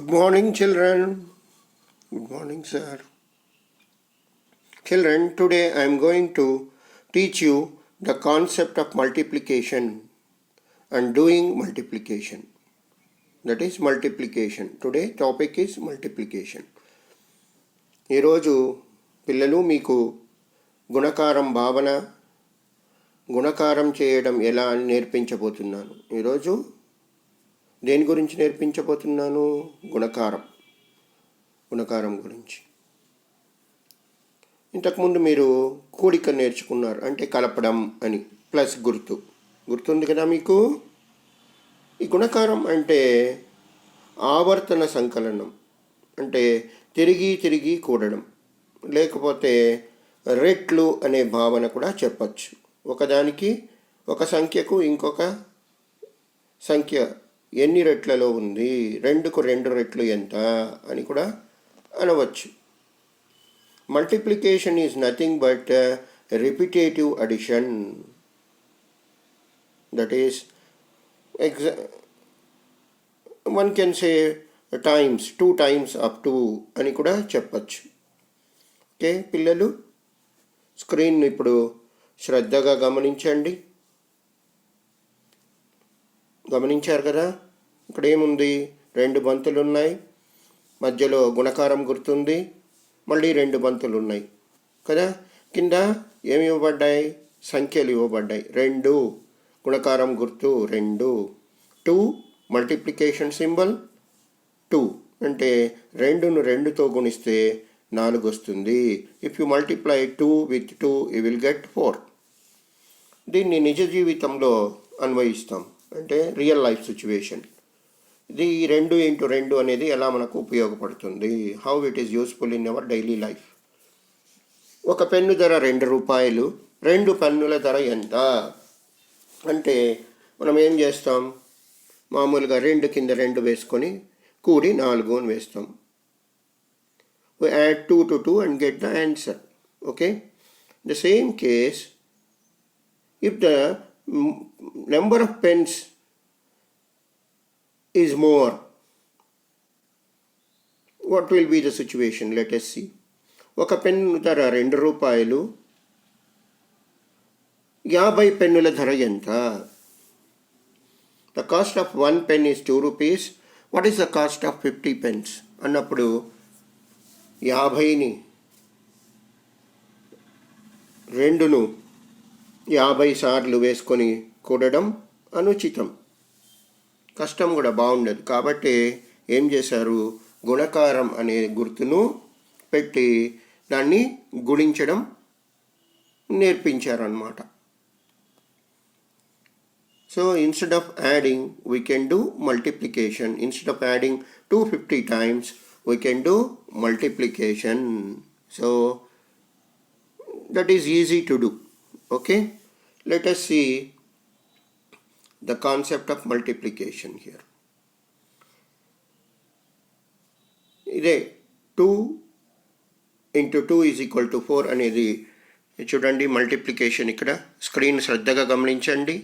Good morning, children. Good morning, sir. Children, today I am going to teach you the concept of multiplication and doing multiplication. That is multiplication. Today topic is multiplication. ఈరోజు పిల్లలు మీకు గుణకారం భావన గుణకారం చేయడం ఎలా అని నేర్పించబోతున్నాను ఈరోజు దేని గురించి నేర్పించబోతున్నాను? గుణకారం. గుణకారం గురించి. ఇంతకుముందు మీరు కూడిక నేర్చుకున్నారు అంటే కలపడం అని ప్లస్ గుర్తు. గుర్తుంది కదా మీకు? ఈ గుణకారం అంటే ఆవర్తన సంకలనం అంటే తిరిగి తిరిగి కూడడం లేకపోతే రెట్లు అనే భావన కూడా చెప్పచ్చు. ఒకదానికి ఒక సంఖ్యకు ఇంకొక సంఖ్య ఎన్ని రెట్లలో ఉంది? రెండుకు రెండు రెట్లు ఎంత? అని కూడా అనవచ్చు. Multiplication is nothing but repetitive addition that is ex one can say times two times up to అని కూడా చెప్పచ్చు. ఓకే పిల్లలు స్క్రీన్ ఇప్పుడు శ్రద్ధగా గమనించండి. గమనించారు కదా? ఇక్కడ ఏముంది రెండు బంతులు ఉన్నాయి మధ్యలో గుణకారం గుర్తుంది. మళ్ళీ రెండు బంతులు ఉన్నాయి కదా? కింద ఏమి ఇవ్వబడ్డాయి? సంఖ్యలు ఇవ్వబడ్డాయి. రెండు. గుణకారం గుర్తు రెండు. టూ. Multiplication symbol two. అంటే రెండును రెండుతో గుణిస్తే నాలుగు వస్తుంది. If you multiply two with two you will get four దీన్ని నిజ జీవితంలో అన్వయిస్తాం. అంటే రియల్ లైఫ్ సిచ్యువేషన్. ఇది రెండు ఇంటూ రెండు అనేది ఎలా మనకు ఉపయోగపడుతుంది? How it is useful in our daily life ఒక పెన్ను ధర రెండు రూపాయలు రెండు పన్నుల ధర ఎంత? అంటే మనం ఏం చేస్తాం? మామూలుగా రెండు కింద రెండు వేసుకొని కూడి నాలుగు అని వేస్తాం. Add two to two and get the answer okay the same case if the number of pens of pens is more. What will be the situation? Let us see. ఒక పెన్ను ధర రెండు రూపాయలు. యాభై పెన్నుల ధర ఎంత? The cost of one pen is two rupees what is the cost of fifty pens అన్నప్పుడు యాభైని రెండును యాభై సార్లు వేసుకొని కూడడం అనుచితం. కష్టం కూడా బాగుండదు. కాబట్టి ఏం చేశారు? గుణకారం అనే గుర్తును పెట్టి దాన్ని గుణించడం నేర్పించారనమాట so instead of adding we can do multiplication instead of adding two fifty times we can do multiplication so that is easy to do okay let us see the concept of multiplication here. ఇదే two into two is equal to four అనేది చూడండి multiplication ఇక్కడ. Screen శ్రద్ధగా గమనించండి.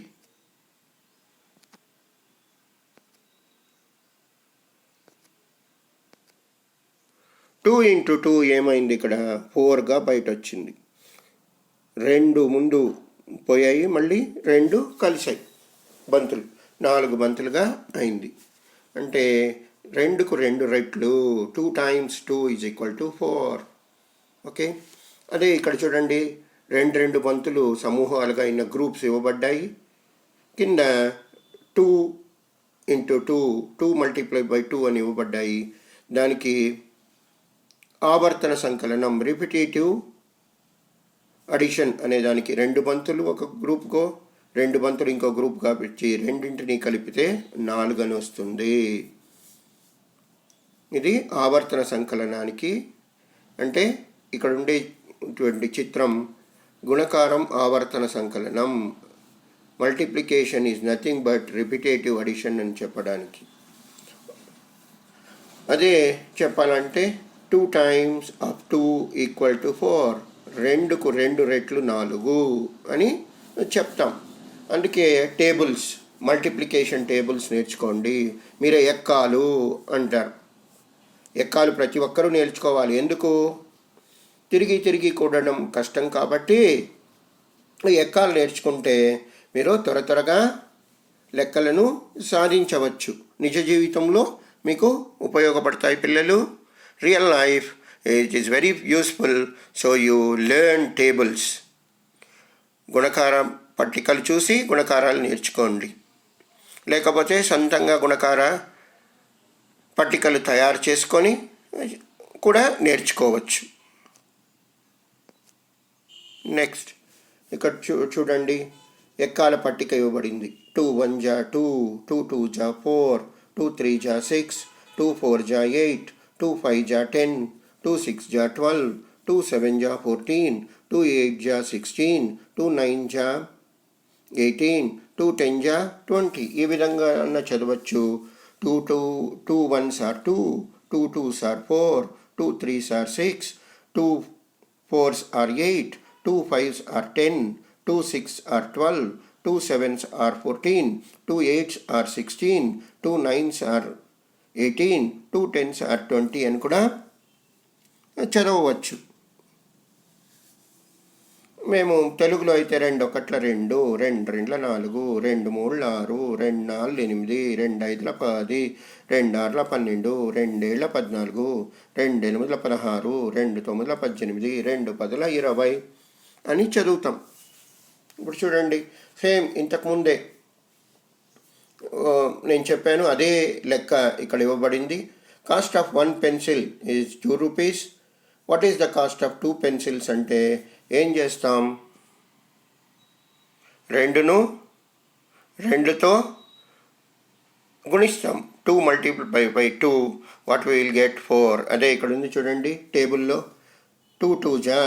Two into two ఏమైంది ఇక్కడ? ఫోర్గా బయట వచ్చింది రెండు ముందు పోయాయి మళ్ళీ రెండు కలిసాయి బంతులు. నాలుగు బంతులుగా అయింది. అంటే రెండుకు రెండు రెట్లు two times two is equal to four okay? అదే ఇక్కడ చూడండి రెండు రెండు బంతులు సమూహాలుగా అయిన గ్రూప్స్ ఇవ్వబడ్డాయి. కింద two into two two multiply by two అని ఇవ్వబడ్డాయి. దానికి ఆవర్తన సంకలనం రిపిటేటివ్ అడిషన్ అనే దానికి రెండు బంతులు ఒక గ్రూప్కో రెండు బంతులు ఇంకో గ్రూప్గా పెట్టి రెండింటిని కలిపితే నాలుగు అని వస్తుంది ఇది ఆవర్తన సంకలనానికి అంటే ఇక్కడ ఉండేటువంటి చిత్రం గుణకారం ఆవర్తన సంకలనం. Multiplication is nothing but repetitive addition అని చెప్పడానికి. అదే చెప్పాలంటే two times up to equal to four రెండుకు రెండు రెట్లు నాలుగు అని చెప్తాం. అందుకే టేబుల్స్ మల్టిప్లికేషన్ టేబుల్స్ నేర్చుకోండి. మీరే ఎక్కాలు అంటారు. ఎక్కాలు ప్రతి ఒక్కరూ నేర్చుకోవాలి. ఎందుకు? తిరిగి తిరిగి కూడడం కష్టం కాబట్టి ఎక్కాలు నేర్చుకుంటే మీరు త్వర త్వరగా లెక్కలను సాధించవచ్చు. నిజ జీవితంలో మీకు ఉపయోగపడతాయి పిల్లలు. Real life it is very useful so you learn tables గుణకారం పట్టికలు చూసి గుణకారాలు నేర్చుకోండి. లేకపోతే సొంతంగా గుణకార పట్టికలు తయారు చేసుకొని కూడా నేర్చుకోవచ్చు. నెక్స్ట్ ఇక్కడ చూ చూడండి. ఎక్కాల పట్టిక ఇవ్వబడింది. టూ వన్ జా టూ టూ టూ జా ఫోర్ టూ త్రీ జా సిక్స్ టూ ఫోర్ జా ఎయిట్ టూ ఫైవ్ జా టెన్ టూ సిక్స్ జా ట్వెల్వ్ టూ సెవెన్ జా ఫోర్టీన్ టూ ఎయిట్ జా సిక్స్టీన్ టూ నైన్ జా ఎయిటీన్ టూ టెన్ జా ట్వంటీ ఈ విధంగా అన్న చదవచ్చు two two two ones are two two twos are four two threes are six two fours are eight two fives are ten two six are twelve two sevens are fourteen two eights are sixteen two nines are eighteen two tens are twenty అని కూడా చదవవచ్చు. మేము తెలుగులో అయితే రెండు ఒకట్ల రెండు రెండు రెండుల నాలుగు రెండు మూడుల ఆరు రెండు నాలుగు ఎనిమిది రెండు ఐదుల పది రెండు ఆరుల పన్నెండు రెండేళ్ళ పద్నాలుగు రెండు ఎనిమిదిల పదహారు రెండు తొమ్మిదిల పద్దెనిమిది రెండు పదుల ఇరవై అని చదువుతాం. ఇప్పుడు చూడండి సేమ్ ఇంతకుముందే నేను చెప్పాను అదే లెక్క ఇక్కడ ఇవ్వబడింది. Cost of one pencil is two rupees. What is the cost of two pencils అంటే ఏం చేస్తాం? రెండును రెండుతో గుణిస్తాం. Two multiple by by two what will get four అదే ఇక్కడ ఉంది చూడండి టేబుల్లో. టూ టూ జా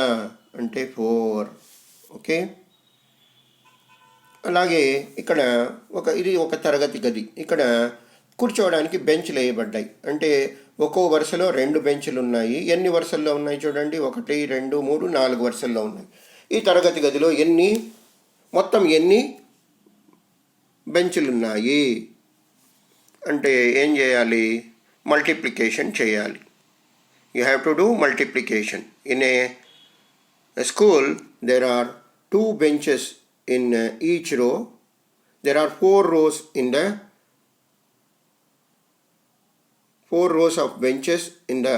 అంటే ఫోర్ ఓకే? అలాగే ఇక్కడ ఒక ఇది ఒక తరగతి గది. ఇక్కడ కూర్చోవడానికి బెంచ్లు వేయబడ్డాయి. అంటే ఒక్కో వరుసలో రెండు బెంచ్లు ఉన్నాయి. ఎన్ని వరుసల్లో ఉన్నాయి చూడండి. ఒకటి రెండు మూడు నాలుగు వరుసల్లో ఉన్నాయి. ఈ తరగతి గదిలో ఎన్ని? మొత్తం ఎన్ని బెంచ్లు ఉన్నాయి? అంటే ఏం చేయాలి? మల్టిప్లికేషన్ చేయాలి. You have to do multiplication in a school there are two benches in each row there are four rows in the the four rows of benches in the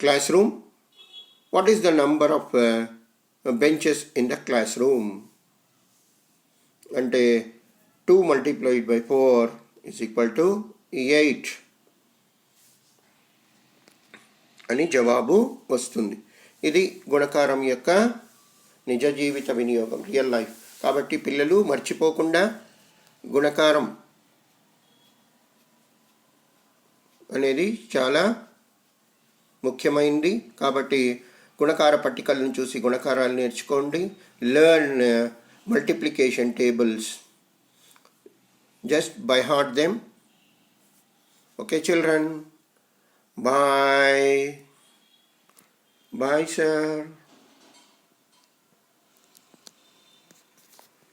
classroom. What is the number of uh, benches in the classroom? అంటే two multiplied by four is equal to eight అని జవాబు వస్తుంది. ఇది గుణకారం యొక్క నిజ జీవిత వినియోగం real life కాబట్టి పిల్లలు మర్చిపోకుండా గుణకారం అనేది చాలా ముఖ్యమైనది కాబట్టి గుణకార పట్టికలను చూసి గుణకారాలు నేర్చుకోండి. Learn multiplication tables just by heart them okay children bye bye sir